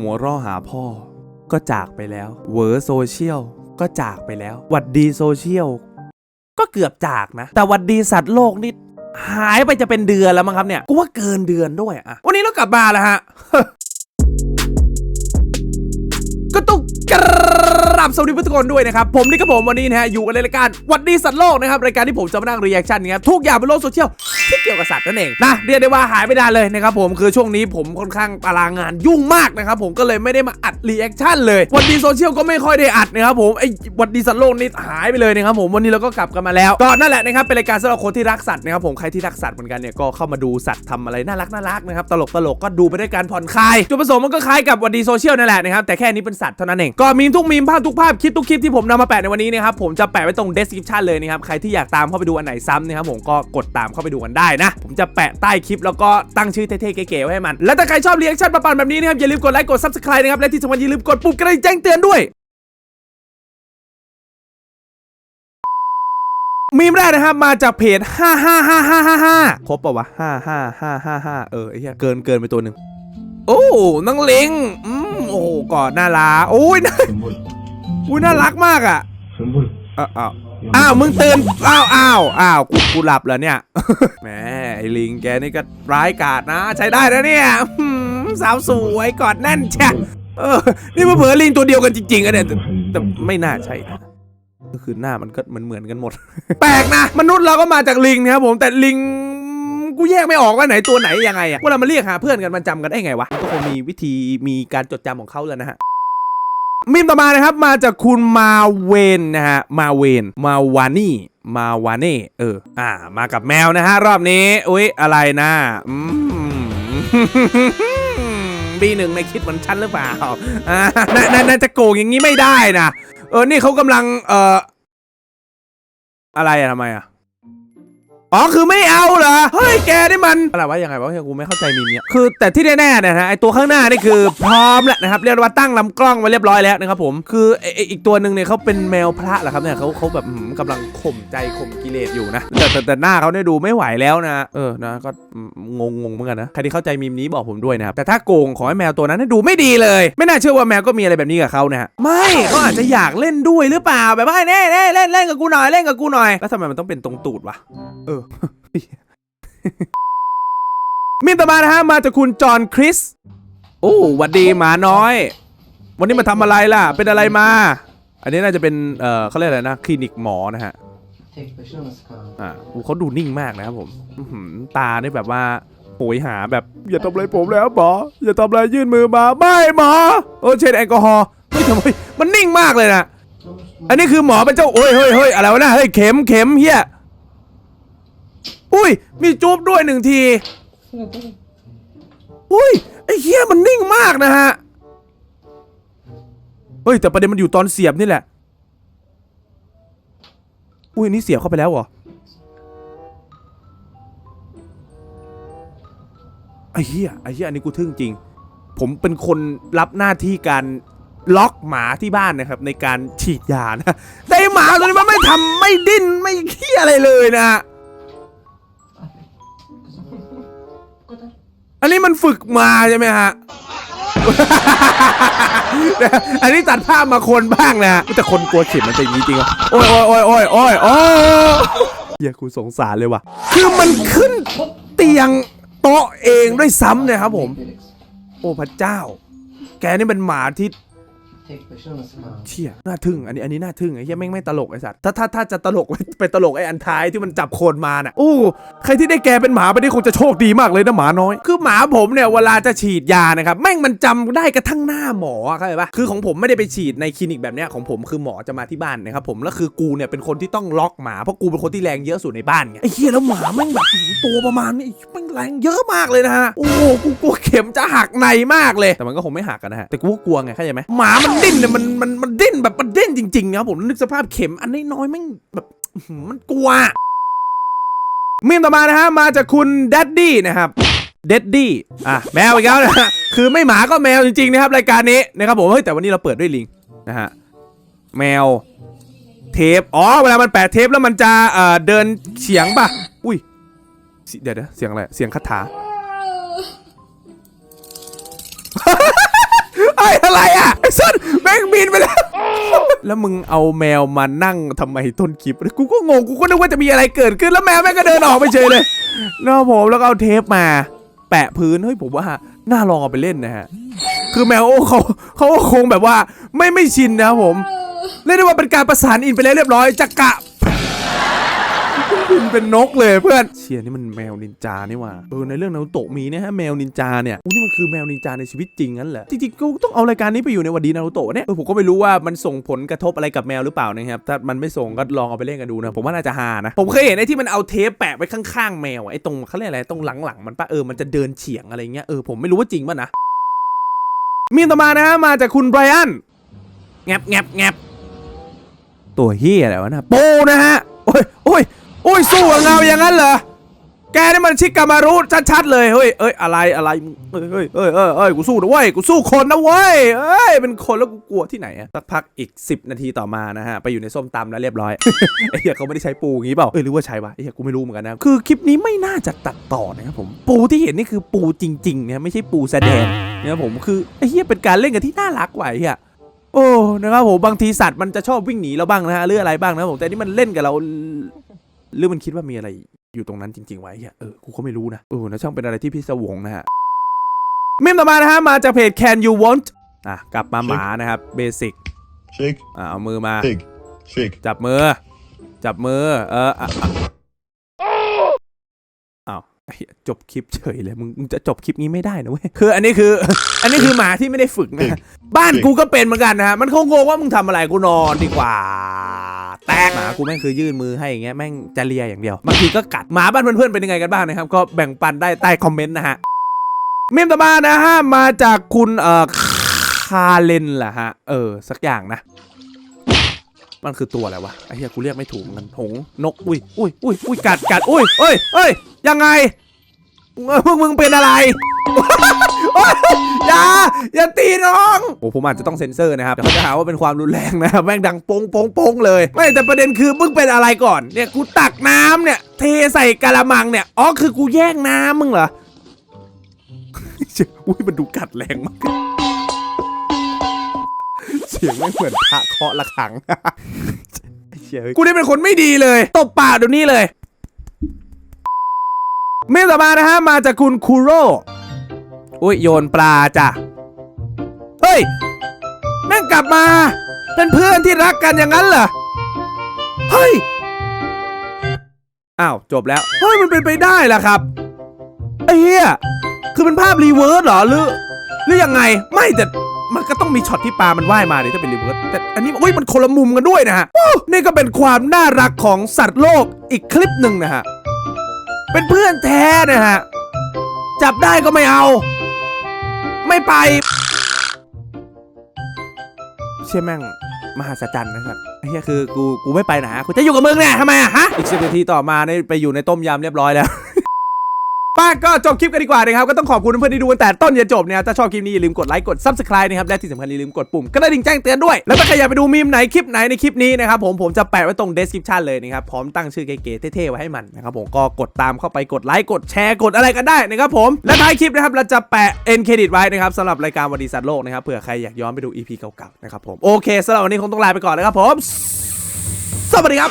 หัวร่อหาพ่อ ก็จากไปแล้ว เวอร์โซเชียลก็จากไปแล้ว หวัดดีโซเชียลก็เกือบจากนะ แต่หวัดดีสัตว์โลกนี่หายไปจะเป็นเดือนแล้วมั้งครับเนี่ยกูว่าเกินเดือนด้วยอะวันนี้เรากลับมาแล้วฮะก็ต้องกราบสวัสดีทุกคนด้วยนะครับ ผมนี่ก็ผมวันนี้นะฮะอยู่กันในรายการหวัดดีสัตว์โลกนะครับรายการที่ผมจะมานั่งรีแอคชั่นนะครับทุกอย่างบนโลกโซเชียล ที่เกี่ยวกับสัตว์นั่นเองนะเรียกได้ว่าหายไม่ได้เลยนะครับผมคือช่วงนี้ผมค่อนข้างตารางงานยุ่งมากนะครับผมก็เลยไม่ได้มาอัดรีแอคชั่นเลยวันดีโซเชียลก็ไม่ค่อยได้อัดนะครับผมไอ้วันดีสัตว์โลกนี่หายไปเลยนะครับผมวันนี้เราก็กลับกันมาแล้วก็นั่นแหละนะครับเป็นรายการสำหรับคนที่รักสัตว์นะครับผมใครที่รักสัตว์เหมือนกันเนี่ยก็เข้ามาดูสัตว์ทำอะไรน่ารักน่ารักนะครับตลกตลกก็ดูไปด้วยการผ่อนคลายจุดประสงค์มันก็คล้ายกับวันดีโซเชียลนั่นแหละนะครับแต่แค่นี้เป็นสัตว์เท่านั้นเองก็มีทุกมีมภาพทุกภาพคลิปทุกคลิปที่ผมนำมาแปะในวันนี้นะครับผมจะแปะไว้ตรง description เลยนะครับใครที่อยากตามเข้าไปดูอันไหนซ้ำนะครับผมก็กดตามเข้าไปดูกันไได้นะ ผมจะแปะใต้คลิปแล้วก็ตั้งชื่อเท่ๆเก๋ๆไว้ให้มัน และถ้าใครชอบเรียกชั่นปันแบบนี้นะครับอย่าลืมกดไลค์กด subscribe นะครับและที่สำคัญอย่าลืมกดปุ่มกระดิ่งแจ้งเตือนด้วยมีมแรกนะครับมาจากเพจ 5 5 5 5 5 5 ครบปะวะ 5 5 5 5 5 เออไอ้เหี้ยเกินเกินไปตัวหนึ่ง โอ้นังเล็งอืมโอ้กอดน่ารักโอ้ยน่าอุ้ยน่ารักมากอะอ้าว อ้าวอ้าวมึงตื่นอ้าวอ้าวอ้าวกูกูหลับแล้วเนี่ยแหมไอ้ลิงแกนี่ก็ร้ายกาจนะ ใช้ได้นะเนี่ยหืมสาวสวยกอดแน่นแช่เออ นี่มาเผลอๆลิงตัวเดียวกันจริงๆอะเนี่ยแต่แต่ไม่น่าใช่นะก็คือหน้ามันก็เหมือนเหมือนๆกันหมด แปลกนะ มนุษย์เราก็มาจากลิงนะครับผมแต่ลิงกูแยกไม่ออกว่าไหนตัวไหนยังไงอะเวลามันเรียกหาเพื่อนกันมันจำกันได้ไงวะก็คงมีวิธีมีการจดจำของเขาแล้วนะฮะ มีมต่อมานะครับ มาจากคุณมาเวนนะฮะ มาเวน มาวานี่ มาวานี่เออ อ่า มากับแมวนะฮะ รอบนี้ อุ๊ย อะไรนะอืมบีหนึ่งในคิดเหมือนฉันหรือเปล่าอ่าน่าน่นจะโกงอย่างนี้ไม่ได้นะ เออ นี่เขากำลัง เอ่อ อะไรอะทำไมอะ อ๋อคือไม่เอาเหรอเฮ้ยแกนี่มันอะไรวะยังไงวะเฮ้ยกูไม่เข้าใจมีมเนี่ยคือแต่ที่แน่ๆเนี่ยนะไอตัวข้างหน้านี่คือพร้อมแล้วนะครับเรียกได้ว่าตั้งลำกล้องไว้เรียบร้อยแล้วนะครับผมคือไอไอ้อีกตัวหนึ่งเนี่ยเขาเป็นแมวพระเหรอครับเนี่ยเขาเขาแบบหืมกำลังข่มใจข่มกิเลสอยู่นะแต่แต่แต่หน้าเขาเนี่ยดูไม่ไหวแล้วนะ เออนะก็งงงงๆเหมือนกันนะใครที่เข้าใจมีมนี้บอกผมด้วยนะครับแต่ถ้าโกงขอให้แมวตัวนั้นเนยดูไม่ดีเลย ไม่น่าเชื่อว่าแมวก็มีอะไรแบบนี้กับเขานะฮะไม่เขาอาจจะอยากเล่นด้วยหรือเปล่าแบบว่าเน่เน่เล่นเล่นกับกูหน่อยเล่นกับกูหน่อยแล้วทำไมมันต้องเป็นตรงตูดวะ เออมีมต่อมานะฮะ มาจากคุณจอห์นคริส โอ้หวัดดีหมาน้อย วันนี้มาทำอะไรล่ะ เป็นอะไรมา อันนี้น่าจะเป็น เออเขาเรียกอะไรนะ คลินิกหมอนะฮะ อ่าอู้เขาดูนิ่งมากนะครับผม ตาเนี่ยแบบว่าโหยหาแบบ อย่าทำอะไรผมแล้วหมอ อย่าทำอะไรยื่นมือมา ไม่หมอ โอ้เช็ดแอลกอฮอล์ เฮ้ยทำไม มันนิ่งมากเลยนะ อันนี้คือหมอเป็นเจ้า โอ้ยเฮ้ยเฮ้ยอะไรวะนะเฮ้ย เข็มเข็มเฮีย อุ้ย มีจูบด้วยหนึ่งที อุ้ย ไอ้เฮียมันนิ่งมากนะฮะ เฮ้ย แต่ประเด็นมันอยู่ตอนเสียบนี่แหละ อุ้ยนี่เสียบเข้าไปแล้วเหรอ ไอ้เหี้ยไอ้เหี้ยอันนี้กูทึ่งจริง ผมเป็นคนรับหน้าที่การล็อกหมาที่บ้านนะครับ ในการฉีดยานะ แต่ไอ้หมาตัวนี้มันไม่ทำไม่ดิ้นไม่เคี้ยอะไรเลยนะฮะ อันนี้มันฝึกมาใช่ไหมฮะ อันนี้ตัดภาพมาคนบ้างนะฮะแต่คนกลัวเข็มมันจะอย่างนี้จริงเหรอโอ้ยโอ้ยโอ้ยโอ้ยโอ้ยโอ้ยเฮียกูสงสารเลยว่ะ คือมันขึ้นเตียงโต๊ะเองด้วยซ้ำเนี่ยครับผม โอ้พระเจ้า แกนี่เป็นหมาที่ เชี่ยน่าทึ่งอันนี้อันนี้น่าทึ่งไอ้เหี้ยแม่งไม่ตลกไอ้สัตว์ถ้าถ้าถ้าจะตลกไปตลกไอ้อันท้ายที่มันจับโคนมาน่ะโอ้ใครที่ได้แกเป็นหมาไปนี่คงจะโชคดีมากเลยนะหมาน้อย คือหมาผมเนี่ยเวลาจะฉีดยานะครับแม่งมันจำได้กระทั่งหน้าหมอเข้าใจปะคือของผมไม่ได้ไปฉีดในคลินิกแบบเนี้ยของผมคือหมอจะมาที่บ้านนะครับผมแล้วคือกูเนี่ยเป็นคนที่ต้องล็อกหมาเพราะกูเป็นคนที่แรงเยอะสุดในบ้านไงไอ้เหี้ยแล้วหมาแม่งแบบตัวประมาณนี้แม่งแรงเยอะมากเลยนะฮะโอ้กูกลัวเข็มจะหักในมากเลยแต่มันก็คงไม่หักกันนะฮะแต่กูก็กลัวไงเข้าใจไหมหมามันดิ้นเนี่ยมันมันมันดิ้นแบบมันดิ้นจริงๆนะครับผมนึกสภาพเข็มอันน้อยๆแม่งแบบมันกลัวมีมต่อมานะฮะมาจากคุณดดดี้นะครับเดดดี้อะแมวอีกแล้วนะฮะคือไม่หมาก็แมวจริงๆนะครับรายการนี้นะครับผมเฮ้ยแต่วันนี้เราเปิดด้วยลิงนะฮะแมวเทปอ๋อเวลามันแปะเทปแล้วมันจะเอ่อเดินเฉียงป่ะอุ้ยเสีเดี๋ยวเดี๋ยวเสียงอะไรเสียงคาถา ไอ้อะไรอะไอ้สัตแม่งบินไปแล้ว แล้วมึงเอาแมวมานั่งทำไมต้นคลิปกูก็งงกูก็นึกว่าจะมีอะไรเกิดขึ้นแล้วแมวแม่งก็เดินออกไปเฉยเลยแล้ผมแล้วก็เอาเทปมา แปะพื้นเฮ้ยผมว่าน่าลองเอาไปเล่นนะฮะคือแมวโอ้เขาเขาคงแบบว่าไม่ไม่ชินนะผมเรียกได้ว่าเป็นการประสานอินไปแล้วเรียบร้อยจะกะ บินเป็นนกเลยเพื่อนเชียร์นี่มันแมวนินจานี่ว่าเออในเรื่องนารูโตะมีนะฮะแมวนินจาเนี่ยอู้นี่มันคือแมวนินจาในชีวิตจริงงั้นเหรอจริงๆกูต้องเอารายการนี้ไปอยู่ในวันดีนารูโตะเนี่ยเออผมก็ไม่รู้ว่ามันส่งผลกระทบอะไรกับแมวหรือเปล่านะครับถ้ามันไม่ส่งก็ลองเอาไปเล่นกันดูนะผมว่าน่าจะฮานะผมเคยเห็นไอ้ที่มันเอาเทปแปะไว้ข้างๆแมวไอ้ตรงเขาเรียกอะไรตรงหลังๆมันปะเออมันจะเดินเฉียงอะไรเงี้ยเออผมไม่รู้ว่าจริงป่ะนะมีต่อมานะฮะมาจากคุณไบรอันแงบแงบแงบตัวเฮียอะไรวะนะโปนะฮะโอ้ย ยสู้กับเงาอย่างนั้นเหรอแกนี่มันชิกามารุชัดๆเลยเฮ้ยเอ้ยอะไรอะไรเฮ้ยเฮ้ยเฮ้ยเฮ้ยกูสู้นะเว้ยกูสู้คนนะเว้ยเอ้ยเป็นคนแล้วกูกลัวที่ไหนอะสักพักอีก 10 นาทีต่อมานะฮะไปอยู่ในส้มตำแล้วเรียบร้อยไอ้เหี้ยเขาไม่ได้ใช้ปูอย่างงี้เปล่าเอ้ยหรือว่าใช้วะไอ้เหี้ยกูไม่รู้เหมือนกันนะคือคลิปนี้ไม่น่าจะตัดต่อนะครับผมปูที่เห็นนี่คือปูจริงๆนะไม่ใช่ปูแสดงนะครับผมคือไอ้เหี้ยเป็นการเล่นกันที่น่ารักไอ้เหี้ยโอ้นะครับผมบางทีสัตว์มันจะชอบวิ่งหนีเราบ้างนะฮะหรืออะไรบ้างนะผมแต่นี่มันเล่นกับเรา หรือมันคิดว่ามีอะไรอยู่ตรงนั้นจริง ๆ ไว้เหี้ยเออกูก็ไม่รู้นะเออนะช่างเป็นอะไรที่พิศวงนะฮะเมมต่อมานะฮะมาจากเพจ Can You Want อะกลับมาหมานะครับเบสิก Shake, อะเอามือมา pig, shake. จับมือ จับมือเอออะอะอ้าวไอ้เหี้ย จบคลิปเฉยเลยมึงมึงจะจบคลิปนี้ไม่ได้นะเว้ยคือ อันนี้คือ อันนี้คือหมาที่ไม่ได้ฝึกนะบ้านกูก็เป็นเหมือนกันนะฮะมันคงงงว่ามึงทำอะไรกูนอนดีกว่า แตกหมากูแม่งคือยื่นมือให้อย่างเงี้ยแม่งจะเลียอย่างเดียวบางทีก็กัดหมาบ้านเพื่อนๆเป็นยังไงกันบ้างนะครับก็แบ่งปันได้ใต้คอมเมนต์นะฮะเมมต่อมานะฮะมาจากคุณเอ่อคาเลนแหละฮะเออสักอย่างนะ มันคือตัวอะไรวะไอ้เหี้ยกูเรียกไม่ถูกมันหงนกอุ้ยอุ้ยอุ้ยอุ้ยกัดกัดอุ้ยเอ้ยเอ้ยยังไงพวกมึงเป็นอะไรอย่าอย่าตีน้องโอ้ผมอาจจะต้องเซ็นเซอร์นะครับเขาจะหาว่าเป็นความรุนแรงนะครับแม่งดังปงปงปงเลย ไม่แต่ประเด็นคือมึงเป็นอะไรก่อนเนี่ยกูตักน้ำเนี่ย เทใส่กะละมังเนี่ยอ๋อคือกูแย่งน้ำมึงเหรออุ้ยมันดูกัดแรงมากเสียงไม่เหมือนพระเคาะระฆัง ชียกูนี่เป็นคนไม่ดีเลย ตบปากเดี๋ยวนี้เลย เมลต่อมานะฮะ มาจากคุณคูโร่อุ้ยโยนปลาจ้ะ เฮ้ยแม่งกลับมา เป็นเพื่อนที่รักกันอย่างนั้นเหรอ เฮ้ย อ้าว จบแล้ว เฮ้ย มันเป็นไปได้ล่ะครับไอ้เหี้ย คือเป็นภาพรีเวิร์สเหรอหรือ หรือยังไง ไม่แต่ มันก็ต้องมีช็อตที่ปลามันว่ายมาดิถ้าเป็นรีเวิร์สแต่อันนี้อุ้ยมันคนละมุมกันด้วยนะฮะนี่ก็เป็นความน่ารักของสัตว์โลกอีกคลิปหนึ่งนะฮะเป็นเพื่อนแท้นะฮะจับได้ก็ไม่เอา ไม่ไป เชื่อแม่งมหัศจรรย์นะครับเหี้ยคือกูกูไม่ไปไหนกูจะอยู่กับมึงเนี่ยทำไมอะฮะอีกสิบนาทีต่อมาเนี่ยไปอยู่ในต้มยำเรียบร้อยแล้ว ป้าก็จบคลิปกันดีกว่านะครับ ก็ต้องขอบคุณเพื่อนที่ดูกันแต่ต้นจนจบเนะครับถ้าชอบคลิปนี้อย่าลืมกดไลค์กด subscribe นะครับ และที่สำคัญอย่าลืมกดปุ่มกระดิ่งแจ้งเตือนด้วย แล้วถ้าใครอยากไปดูมีมไหนคลิปไหนในคลิปนี้นะครับผมผมจะแปะไว้ตรง description เลยนะครับ พร้อมตั้งชื่อเก๋ๆเท่ๆไว้ให้มันนะครับผมก็กดตามเข้าไปกดไลค์กดแชร์กดอะไรกันได้นะครับผมและท้ายคลิปนะครับเราจะแปะ end credit ไว้นะครับสำหรับรายการวันดีสัตว์โลกนะครับเผื่อใครอยากย้อนไปดู EP เก่าๆนะครับผมโอเคสำหรับวันนี้คงต้องลาไปก่อนนะครับผมสวัสดีครับ